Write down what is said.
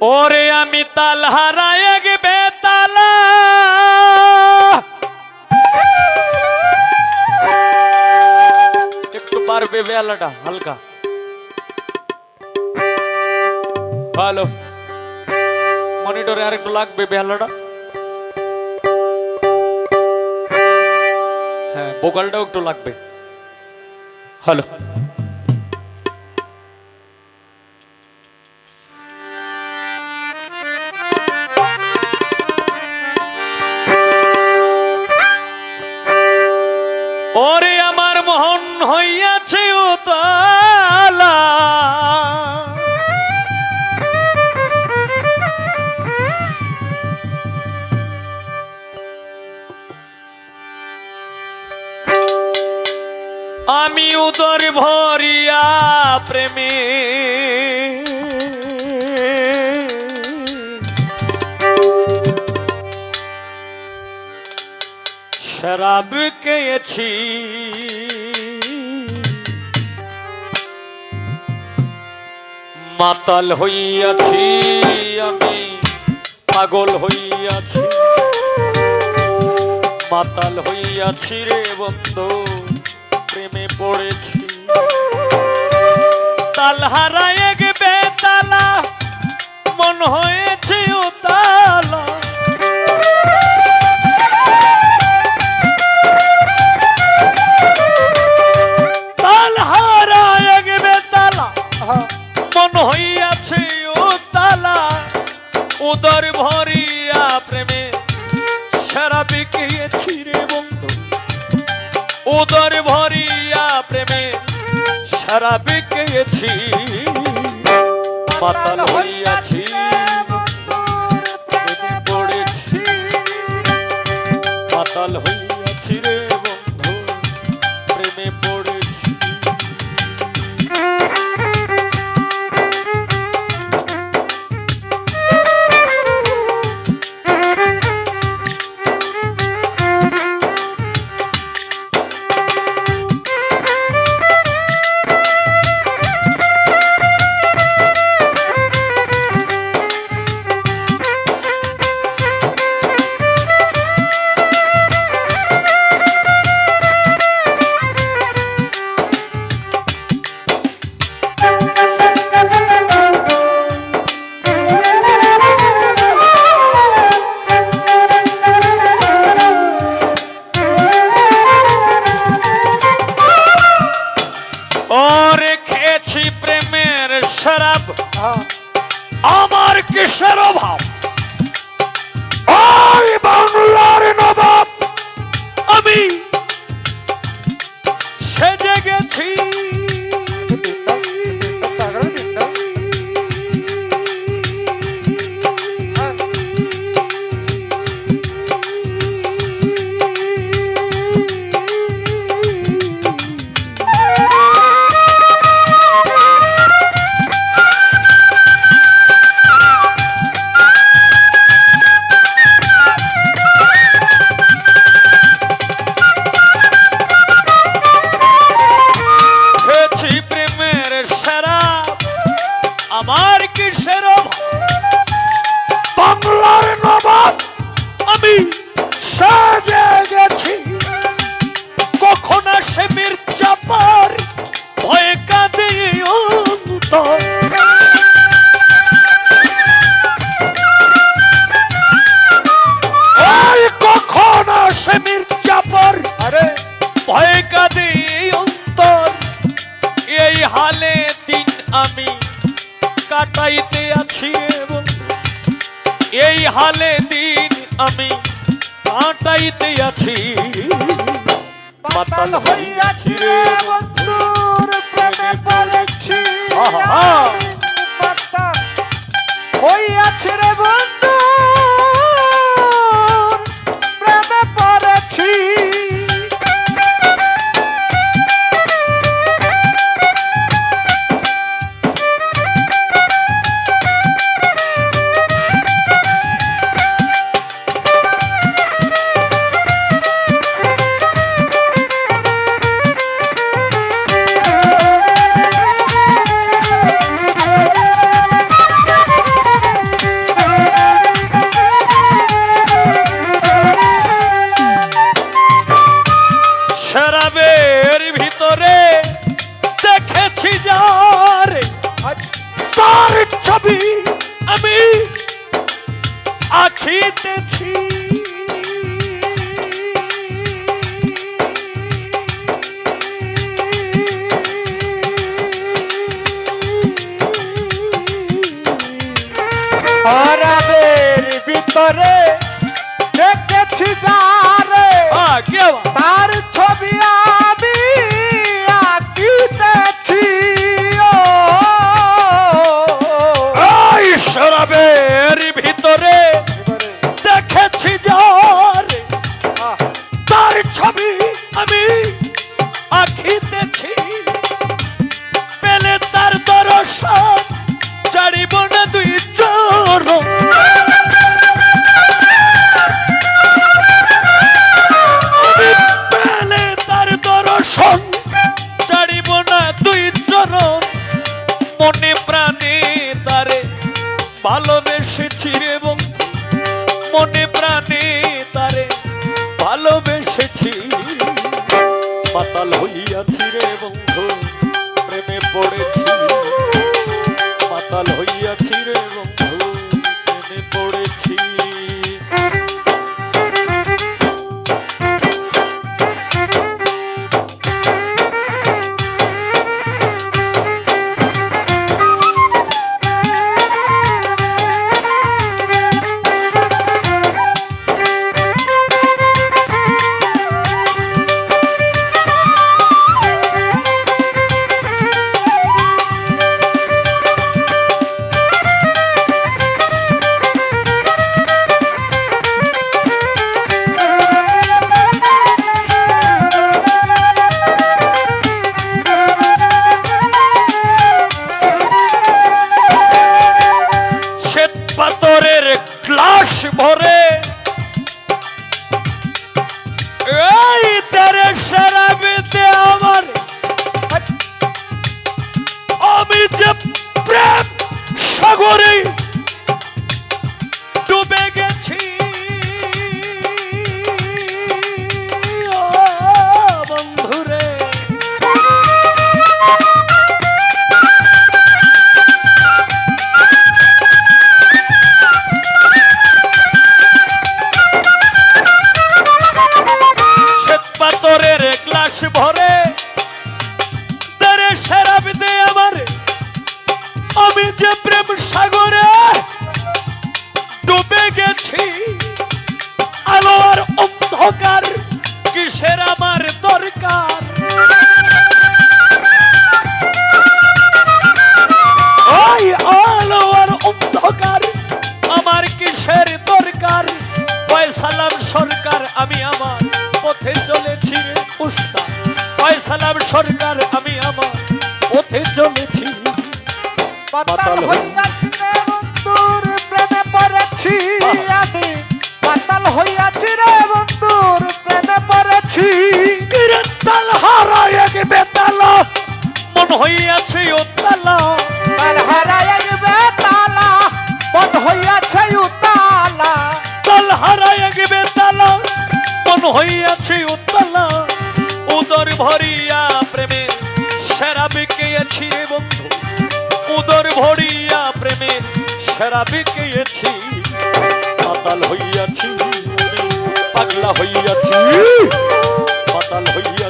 ওরে আমি তাল হারায় বেতালা। একটু পারবে বেলাটা, হালকা। ভালো। মনিটরে আর একটু লাগবে বেলাটা। হ্যাঁ বোকালটাও একটু লাগবে। হ্যালো। ওরে আমার মোহন হইয়াছে আমি উদর ভরিয়া প্রেমে শরাব খেয়েছি মাতাল হইয়াছি আমি, পাগল হইয়াছি। মাতাল হইয়াছি রে বন্ধু, প্রেমে পড়েছি। তাল হারায় উদর ভরিয়া প্রেমে সারা বিকিয়েছি রে বন্ধু। উদর ভরিয়া প্রেমে সারা বিকিয়েছি পাতাল হইয়াছি। পাতাল পড়েছি শরাব আমার কিসের অভাব? ওই বাংলার নবাব আমি সেজে গেছি। আসে মির্জাপার ভয়ে কাঁদে অন্তর। কখন আসে মির্জাপার আরে। ভয়ে কাঁদে অন্তর। এই হালে দিন আমি কাটাইতে আছি এবং এই হালে দিন আমি কাটাইতে আছি। মাতাল হইয়াছি ভালোবেসেছি এবং মনে প্রাণে তারে ভালোবেসেছি। পাতাল হইয়াছি এবং সালাম সরকার আমি আমার পথে চলেছি উস্তা কয় সালাম সরকার আমি আমার পথে চলেছি। পাতাল হইয়া ভরিয়া প্রেমে সেরা বিকেয়েছি রে বন্ধু। উদর ভরিয়া প্রেমে সেরা বিকেয়েছি পাতাল হইয়াছি পাগলা হইয়াছি। পাতাল হইয়া